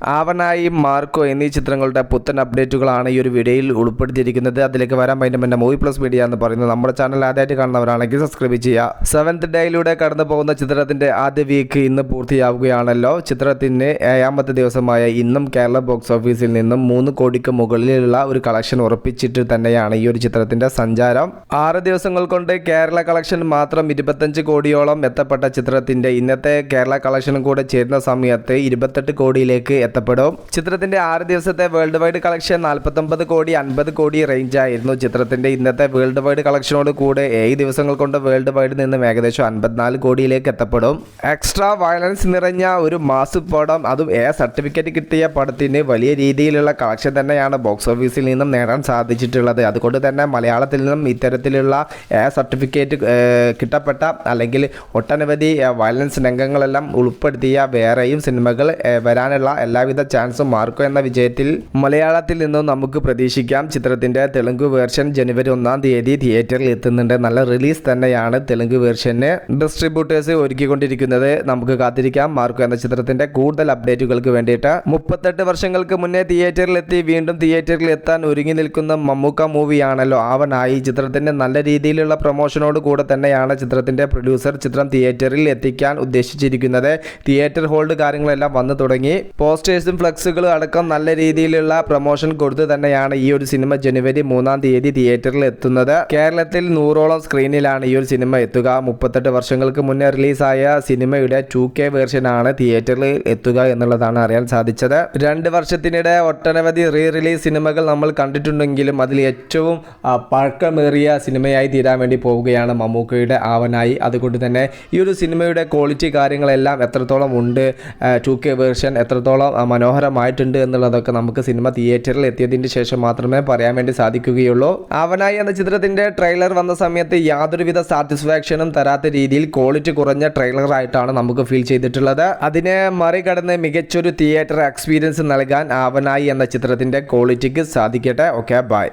ആവനായി Marco എന്നീ ചിത്രങ്ങളുടെ പുത്തൻ അപ്ഡേറ്റുകളാണ് ഈ ഒരു വീഡിയോയിൽ ഉൾപ്പെടുത്തിയിരിക്കുന്നത്. അതിലേക്ക് വരാൻ അതിന്റെ മുന്നേ മൂവി പ്ലസ് മീഡിയ എന്ന് പറയുന്നത് നമ്മുടെ ചാനൽ ആദ്യമായിട്ട് കാണുന്നവരാണെങ്കിൽ സബ്സ്ക്രൈബ് ചെയ്യുക. സെവൻത് ഡേയിലൂടെ കടന്നു പോകുന്ന ചിത്രത്തിന്റെ ആദ്യ വീക്ക് ഇന്ന് പൂർത്തിയാവുകയാണല്ലോ. ചിത്രത്തിന് ഏഴാമത്തെ ദിവസമായ ഇന്നും കേരള ബോക്സ് ഓഫീസിൽ നിന്നും മൂന്ന് കോടിക്ക് മുകളിലുള്ള ഒരു കളക്ഷൻ ഉറപ്പിച്ചിട്ട് തന്നെയാണ് ഈ ഒരു ചിത്രത്തിന്റെ സഞ്ചാരം. ആറ് ദിവസങ്ങൾ കൊണ്ട് കേരള കളക്ഷൻ മാത്രം ഇരുപത്തഞ്ച് കോടിയോളം എത്തപ്പെട്ട ചിത്രത്തിന്റെ ഇന്നത്തെ കേരള കളക്ഷനും കൂടെ ചേരുന്ന സമയത്ത് ഇരുപത്തെട്ട് കോടിയിലേക്ക് എത്തപ്പെടും ചിത്രത്തിന്റെ ആറ് ദിവസത്തെ വേൾഡ് വൈഡ് കളക്ഷൻ നാൽപ്പത്തൊമ്പത് കോടി അൻപത് കോടി റേഞ്ച് ആയിരുന്നു. ചിത്രത്തിന്റെ ഇന്നത്തെ വേൾഡ് വൈഡ് കളക്ഷനോട് കൂടെ ഏഴ് ദിവസങ്ങൾ കൊണ്ട് വേൾഡ് വൈഡ് നിന്ന് ഏകദേശം അൻപത്തിനാല് കോടിയിലേക്ക് എത്തപ്പെടും. എക്സ്ട്രാ വയലൻസ് നിറഞ്ഞ ഒരു മാസ് പടം അതും എ സർട്ടിഫിക്കറ്റ് കിട്ടിയ പടത്തിന് വലിയ രീതിയിലുള്ള കളക്ഷൻ തന്നെയാണ് ബോക്സ് ഓഫീസിൽ നിന്നും നേടാൻ സാധിച്ചിട്ടുള്ളത്. അതുകൊണ്ട് തന്നെ മലയാളത്തിൽ നിന്നും ഇത്തരത്തിലുള്ള എ സർട്ടിഫിക്കറ്റ് കിട്ടപ്പെട്ട അല്ലെങ്കിൽ ഒട്ടനവധി വയലൻസ് രംഗങ്ങളെല്ലാം ഉൾപ്പെടുത്തിയ വേറെയും സിനിമകൾ വരാനുള്ള വരാനുള്ള എല്ലാവിധ ചാൻസും മാർക്കോ എന്ന വിജയത്തിൽ മലയാളത്തിൽ നിന്നും നമുക്ക് പ്രതീക്ഷിക്കാം. ചിത്രത്തിന്റെ തെലുങ്ക് വേർഷൻ ജനുവരി ഒന്നാം തീയതി തിയേറ്ററിൽ എത്തുന്നുണ്ട്. നല്ല റിലീസ് തന്നെയാണ് തെലുങ്ക് വേർഷന്. ഡിസ്ട്രിബ്യൂട്ടേഴ്സ് ഒരുക്കിക്കൊണ്ടിരിക്കുന്നത് നമുക്ക് കാത്തിരിക്കാം. മാർക്കോ എന്ന ചിത്രത്തിന്റെ കൂടുതൽ അപ്ഡേറ്റുകൾക്ക് വേണ്ടിയിട്ട്. മുപ്പത്തെട്ട് വർഷങ്ങൾക്ക് മുന്നേ തിയേറ്ററിൽ എത്തി. വീണ്ടും തിയേറ്ററിൽ എത്താൻ ഒരുങ്ങി നിൽക്കുന്ന മമ്മൂക്ക മൂവിയാണല്ലോ ആവനായി. ചിത്രത്തിന്റെ നല്ല രീതിയിലുള്ള പ്രൊമോഷനോട് കൂടെ തന്നെയാണ് ചിത്രത്തിന്റെ പ്രൊഡ്യൂസർ ചിത്രം തിയേറ്ററിൽ എത്തിക്കാൻ ഉദ്ദേശിച്ചിരിക്കുന്നത്. തിയേറ്റർ ഹോൾഡ് കാര്യങ്ങളെല്ലാം വന്നു തുടങ്ങി. പോസ്റ്റേഴ്സും ഫ്ലക്സുകളും അടക്കം നല്ല രീതിയിലുള്ള പ്രൊമോഷൻ കൊടുത്തു തന്നെയാണ് ഈ ഒരു സിനിമ ജനുവരി മൂന്നാം തീയതി തിയേറ്ററിൽ എത്തുന്നത്. കേരളത്തിൽ നൂറോളം സ്ക്രീനിലാണ് ഈ ഒരു സിനിമ എത്തുക. മുപ്പത്തെട്ട് വർഷങ്ങൾക്ക് മുന്നേ റിലീസായ സിനിമയുടെ ടു കെ വേർഷനാണ് തിയേറ്ററിൽ എത്തുക എന്നുള്ളതാണ് അറിയാൻ സാധിച്ചത്. രണ്ട് വർഷത്തിനിടെ ഒട്ടനവധി റീ റിലീസ് സിനിമകൾ നമ്മൾ കണ്ടിട്ടുണ്ടെങ്കിലും അതിൽ ഏറ്റവും പഴക്കമേറിയ സിനിമയായി തീരാൻ വേണ്ടി പോവുകയാണ് മമ്മൂക്കയുടെ ആവനായി. അതുകൊണ്ട് തന്നെ ഈ ഒരു സിനിമയുടെ ക്വാളിറ്റി കാര്യങ്ങളെല്ലാം എത്രത്തോളം ഉണ്ട് ടു കെ വേർഷൻ എത്രത്തോളം മനോഹരമായിട്ടുണ്ട് എന്നുള്ളതൊക്കെ നമുക്ക് സിനിമ തിയേറ്ററിൽ എത്തിയതിന് ശേഷം മാത്രമേ പറയാൻ വേണ്ടി സാധിക്കുകയുള്ളൂ. അവനായി എന്ന ചിത്രത്തിന്റെ ട്രെയിലർ വന്ന സമയത്ത് യാതൊരുവിധ സാറ്റിസ്ഫാക്ഷനും തരാത്ത രീതിയിൽ ക്വാളിറ്റി കുറഞ്ഞ ട്രെയിലർ ആയിട്ടാണ് നമുക്ക് ഫീൽ ചെയ്തിട്ടുള്ളത്. അതിനെ മറികടന്ന് മികച്ചൊരു തിയേറ്റർ എക്സ്പീരിയൻസ് നൽകാൻ ആവനായി എന്ന ചിത്രത്തിന്റെ ക്വാളിറ്റിക്ക് സാധിക്കട്ടെ. Okay bye.